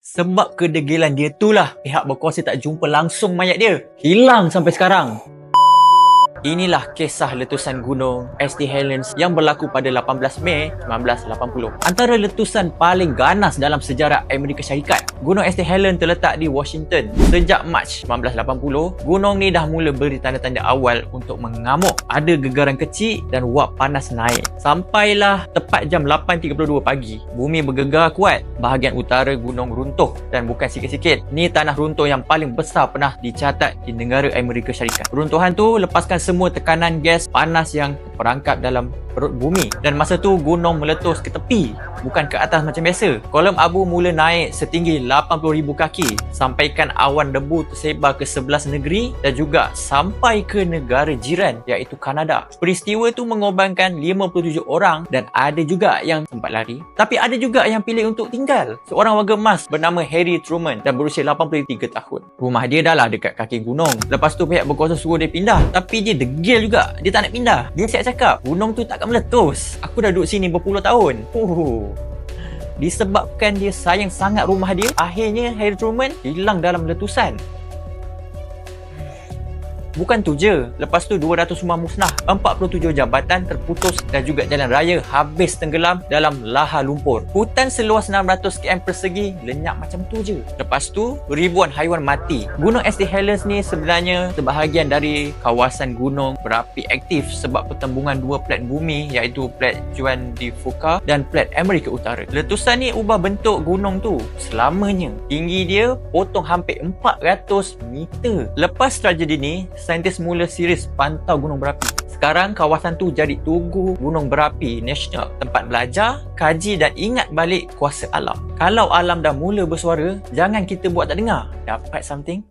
Sebab kedegilan dia tu lah pihak berkuasa tak jumpa langsung mayat dia. Hilang sampai sekarang. Inilah kisah letusan gunung St. Helens yang berlaku pada 18 Mei 1980. Antara letusan paling ganas dalam sejarah Amerika Syarikat. Gunung St. Helens terletak di Washington. Sejak Mac 1980, gunung ni dah mula beri tanda-tanda awal untuk mengamuk. Ada gegaran kecil dan wap panas naik. Sampailah tepat jam 8.32 pagi, bumi bergegar kuat. Bahagian utara gunung runtuh dan bukan sikit-sikit. Ni tanah runtuh yang paling besar pernah dicatat di negara Amerika Syarikat. Runtuhan tu lepaskan semua tekanan gas panas yang perangkap dalam perut bumi. Dan masa tu gunung meletus ke tepi. Bukan ke atas macam biasa. Kolom abu mula naik setinggi 80,000 kaki sampaikan awan debu tersebar ke 11 negeri dan juga sampai ke negara jiran iaitu Kanada. Peristiwa tu mengorbankan 57 orang dan ada juga yang sempat lari. Tapi ada juga yang pilih untuk tinggal. Seorang warga emas bernama Harry Truman dan berusia 83 tahun. Rumah dia dah lah dekat kaki gunung. Lepas tu pihak berkuasa suruh dia pindah. Tapi dia degil juga. Dia tak nak pindah. Dia siap cakap gunung tu takkan meletus. Aku dah duduk sini berpuluh tahun. Oh. disebabkan dia sayang sangat rumah dia akhirnya Harry Truman hilang dalam letusan Bukan tu je, lepas tu 200 rumah musnah, 47 jambatan terputus dan juga jalan raya habis tenggelam dalam lahar lumpur. Hutan seluas 600 km persegi lenyap macam tu je. Lepas tu, ribuan haiwan mati. Gunung St. Helens ni sebenarnya sebahagian dari kawasan gunung berapi aktif sebab pertembungan dua plat bumi iaitu plat Juan di Fuca dan plat Amerika Utara. Letusan ni ubah bentuk gunung tu selamanya. Tinggi dia potong hampir 400 meter. Lepas tragedi ni, saintis mula series pantau gunung berapi. Sekarang kawasan tu jadi tugu gunung berapi nasional. Tempat belajar, kaji dan ingat balik kuasa alam. Kalau alam dah mula bersuara, jangan kita buat tak dengar. Dapat something?